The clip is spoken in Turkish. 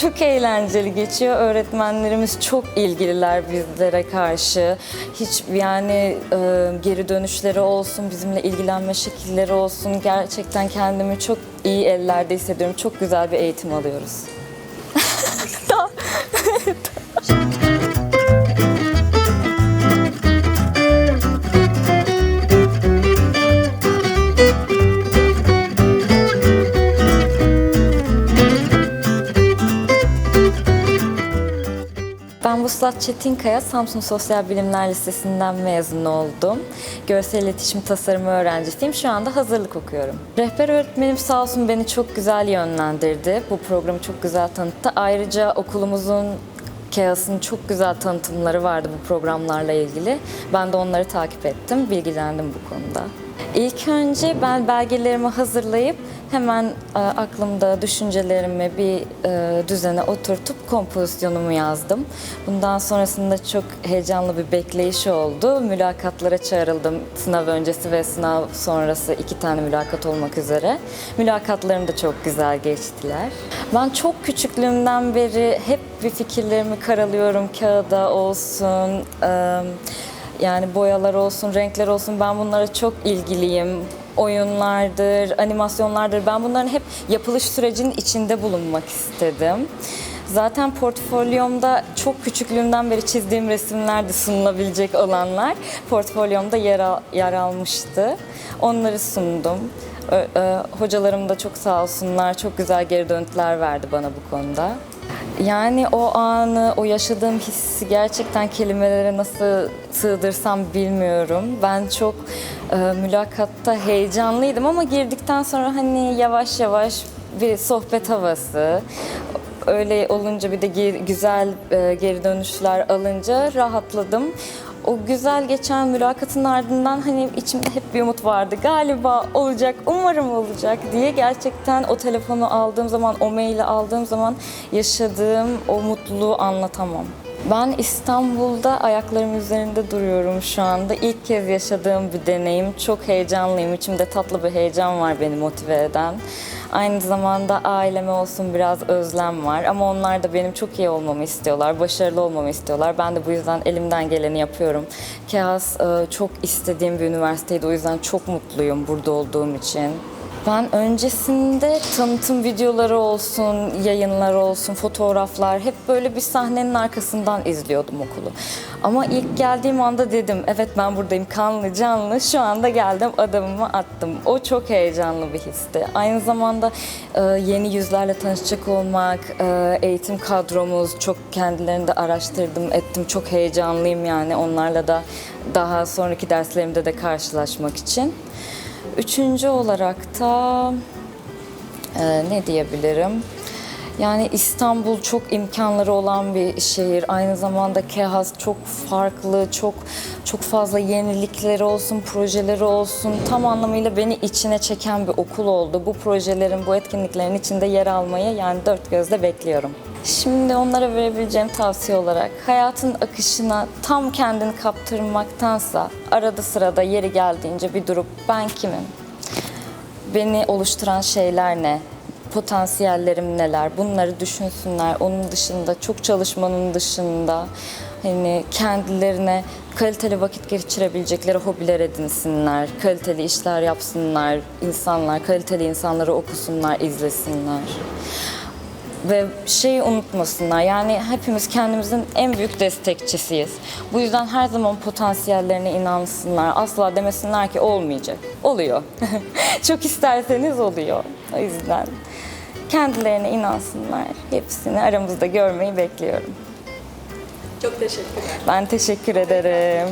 Çok eğlenceli geçiyor. Öğretmenlerimiz çok ilgililer bizlere karşı. Hiç yani e, geri dönüşleri olsun, bizimle ilgilenme şekilleri olsun. Gerçekten kendimi çok iyi ellerde hissediyorum. Çok güzel bir eğitim alıyoruz. Ben Vuslat Çetinkaya, Samsun Sosyal Bilimler Lisesi'nden mezun oldum. Görsel iletişim tasarımı öğrencisiyim. Şu anda hazırlık okuyorum. Rehber öğretmenim sağ olsun beni çok güzel yönlendirdi. Bu programı çok güzel tanıttı. Ayrıca okulumuzun KEAS'ın çok güzel tanıtımları vardı bu programlarla ilgili. Ben de onları takip ettim, bilgilendim bu konuda. İlk önce ben belgelerimi hazırlayıp hemen e, aklımda düşüncelerimi bir e, düzene oturtup kompozisyonumu yazdım. Bundan sonrasında çok heyecanlı bir bekleyiş oldu. Mülakatlara çağrıldım. Sınav öncesi ve sınav sonrası iki tane mülakat olmak üzere. Mülakatlarım da çok güzel geçtiler. Ben çok küçüklüğümden beri hep bir fikirlerimi karalıyorum. Kağıda olsun, e, yani boyalar olsun, renkler olsun ben bunlara çok ilgiliyim. Oyunlardır, animasyonlardır. Ben bunların hep yapılış sürecinin içinde bulunmak istedim. Zaten portfolyomda çok küçüklüğümden beri çizdiğim resimler de sunulabilecek olanlar portfolyomda yer, al- yer almıştı. Onları sundum. Hocalarım da çok sağ olsunlar, çok güzel geri dönütler verdi bana bu konuda. Yani o anı, o yaşadığım hissi gerçekten kelimelere nasıl sığdırsam bilmiyorum. Ben çok e, mülakatta heyecanlıydım ama girdikten sonra hani yavaş yavaş bir sohbet havası, öyle olunca bir de ge- güzel e, geri dönüşler alınca rahatladım. O güzel geçen mülakatın ardından hani içimde hep bir umut vardı. Galiba olacak, umarım olacak diye gerçekten o telefonu aldığım zaman, o maili aldığım zaman yaşadığım o mutluluğu anlatamam. Ben İstanbul'da ayaklarım üzerinde duruyorum şu anda. İlk kez yaşadığım bir deneyim. Çok heyecanlıyım. İçimde tatlı bir heyecan var beni motive eden. Aynı zamanda aileme olsun biraz özlem var ama onlar da benim çok iyi olmamı istiyorlar, başarılı olmamı istiyorlar. Ben de bu yüzden elimden geleni yapıyorum. KEAS e, çok istediğim bir üniversiteydi o yüzden çok mutluyum burada olduğum için. Ben öncesinde tanıtım videoları olsun, yayınlar olsun, fotoğraflar hep böyle bir sahnenin arkasından izliyordum okulu. Ama ilk geldiğim anda dedim evet ben buradayım kanlı canlı şu anda geldim adımımı attım. O çok heyecanlı bir histi. Aynı zamanda e, yeni yüzlerle tanışacak olmak, e, eğitim kadromuz çok kendilerini de araştırdım ettim. Çok heyecanlıyım yani onlarla da daha sonraki derslerimde de karşılaşmak için. Üçüncü olarak da e, ne diyebilirim? Yani İstanbul çok imkanları olan bir şehir. Aynı zamanda KEHAS çok farklı, çok çok fazla yenilikleri olsun, projeleri olsun. Tam anlamıyla beni içine çeken bir okul oldu. Bu projelerin, bu etkinliklerin içinde yer almayı yani dört gözle bekliyorum. Şimdi onlara verebileceğim tavsiye olarak hayatın akışına tam kendini kaptırmaktansa arada sırada yeri geldiğince bir durup ben kimim? beni oluşturan şeyler ne? Potansiyellerim neler? Bunları düşünsünler. Onun dışında çok çalışmanın dışında hani kendilerine kaliteli vakit geçirebilecekleri hobiler edinsinler. Kaliteli işler yapsınlar. insanlar kaliteli insanları okusunlar, izlesinler ve şeyi unutmasınlar. Yani hepimiz kendimizin en büyük destekçisiyiz. Bu yüzden her zaman potansiyellerine inansınlar. Asla demesinler ki olmayacak. Oluyor. Çok isterseniz oluyor. O yüzden kendilerine inansınlar. Hepsini aramızda görmeyi bekliyorum. Çok teşekkürler. Ben teşekkür ederim.